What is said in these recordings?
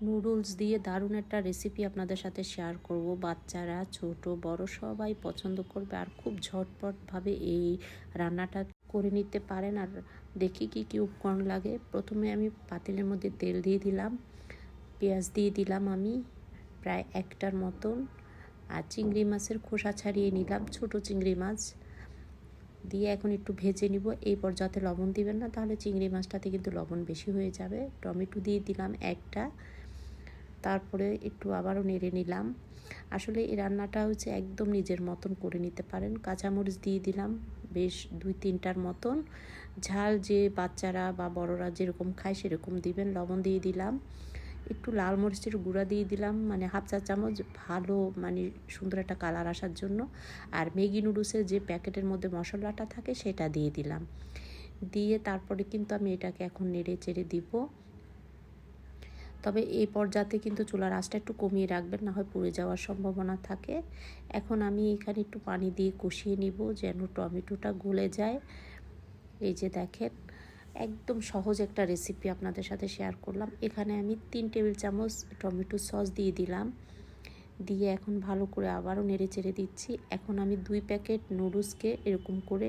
Noodles দিয়ে দারুণ একটা রেসিপি আপনাদের সাথে শেয়ার করব। বাচ্চারা, ছোট, বড়, সবাই পছন্দ করবে আর খুব ঝটপটভাবে এই রান্নাটা করে নিতে পারেন। আর দেখি কি কি উপকরণ লাগে। প্রথমে আমি পাতিলের মধ্যে তেল দিয়ে দিলাম, পেঁয়াজ দিয়ে দিলাম আমি প্রায় একটার মতন। আর চিংড়ি মাছের খোসা ছাড়িয়ে নিলাম, ছোট চিংড়ি মাছ। দিয়ে এখন একটু ভেজে নিব, এই পর্যায়ে লবণ দিবেন না, তাহলে চিংড়ি মাছটাতে কিন্তু লবণ বেশি হয়ে যাবে। টমেটো দিয়ে দিলাম একটা। তারপরে একটু আবারও নেড়ে নিলাম। আসলে এই রান্নাটা হচ্ছে একদম নিজের মতন করে নিতে পারেন। কাঁচামরিচ দিয়ে দিলাম বেশ দুই তিনটার মতন। ঝাল যে বাচ্চারা বা বড়রা যেরকম খায় সেরকম দিবেন। লবণ দিয়ে দিলাম। একটু লাল মরিচের গুঁড়া দিয়ে দিলাম। মানে হাফ চা চামচ ভালো মানে সুন্দর একটা কালার আসার জন্য। আর ম্যাগি নুডলসের যে প্যাকেটের মধ্যে মশলাটা থাকে সেটা দিয়ে দিলাম। দিয়ে তারপরে কিন্তু আমি এটাকে এখন নেড়ে চেড়ে দিব। তবে এই পর্যাতে কিন্তু চুলার আঁচটা একটু কমিয়ে রাখবেন, না হয় পুড়ে যাওয়ার সম্ভাবনা থাকে। এখন আমি এখানে একটু পানি দিয়ে কষিয়ে নিব যেন টমেটোটা গলে যায়। এই যে দেখেন, একদম সহজ একটা রেসিপি আপনাদের সাথে শেয়ার করলাম। এখানে আমি তিন টেবিল চামচ টমেটো সস দিয়ে দিলাম। দিয়ে এখন ভালো করে আবারও নেড়ে চেড়ে দিচ্ছি। এখন আমি দুই প্যাকেট নুডলসকে এরকম করে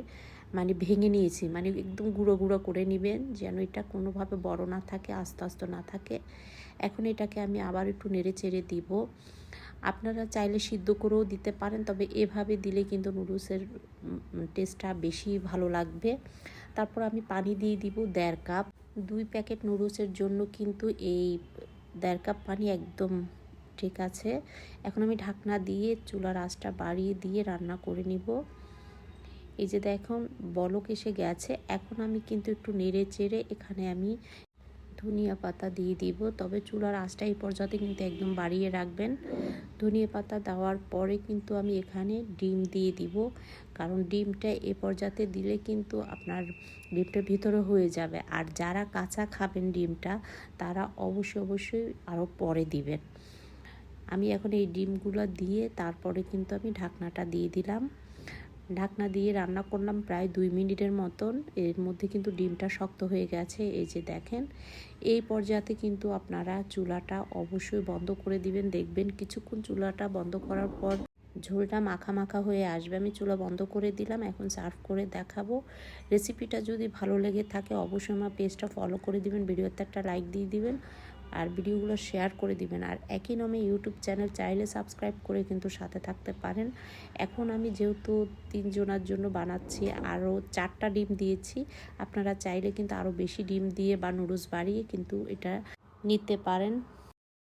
মানে ভেঙে নিয়েছি মানে একদম গুঁড়ো গুঁড়ো করে নেবেন যেন এটা কোনোভাবে বড় না থাকে, আস্তে আস্তে না থাকে। এখন এটাকে আমি আবার একটু নেড়ে চেড়ে দিব। আপনারা চাইলে সিদ্ধ করেও দিতে পারেন, তবে এভাবে দিলে কিন্তু নুডলসের টেস্টটা বেশি ভালো লাগবে। তারপর আমি পানি দিয়ে দিব দেড় কাপ। দুই প্যাকেট নুডলসের জন্য কিন্তু এই দেড় কাপ পানি একদম ঠিক আছে। এখন আমি ঢাকনা দিয়ে চুলার আঁচটা বাড়িয়ে দিয়ে রান্না করে নিব। এই যে দেখুন, বলক এসে গেছে। এখন আমি কিন্তু একটু নেড়ে চেড়ে এখানে আমি ধনিয়া পাতা দিয়ে দিব। তবে চুলার আঁচটা এই পর্যায়ে কিন্তু একদম বাড়িয়ে রাখবেন। ধনিয়া পাতা দেওয়ার পরে কিন্তু আমি এখানে ডিম দিয়ে দিব। কারণ ডিমটা এ পর্যায়ে দিলে কিন্তু আপনার ডিমটা ভিতরে হয়ে যাবে। আর যারা কাঁচা খাবেন ডিমটা, তারা অবশ্যই অবশ্যই আরও পরে দিবেন। আমি এখন এই ডিমগুলো দিয়ে তারপরে কিন্তু আমি ঢাকনাটা দিয়ে দিলাম। ঢাকনা দিয়ে রান্না করলাম প্রায় দুই মিনিটের মতন। এর মধ্যে কিন্তু ডিমটা শক্ত হয়ে গেছে, এই যে দেখেন। এই পর্যায়ে কিন্তু আপনারা চুলাটা অবশ্যই বন্ধ করে দিবেন, দেখবেন কিছুক্ষণ চুলাটা বন্ধ করার পর ঝোলটা মাখা মাখা হয়ে আসবে। আমি চুলা বন্ধ করে দিলাম, এখন সার্ভ করে দেখাবো। রেসিপিটা যদি ভালো লেগে থাকে, অবশ্যই আমার পেজটা ফলো করে দিবেন, ভিডিওতে একটা লাইক দিয়ে দিবেন। আর ভিডিওগুলো শেয়ার করে দিবেন। আর একই নামে ইউটিউব চ্যানেল চাইলে সাবস্ক্রাইব করে কিন্তু সাথে থাকতে পারেন। এখন আমি যেহেতু তিনজনার জন্য বানাচ্ছি, আরও চারটা ডিম দিয়েছি। আপনারা চাইলে কিন্তু আরও বেশি ডিম দিয়ে বা নুডলস বাড়িয়ে কিন্তু এটা নিতে পারেন।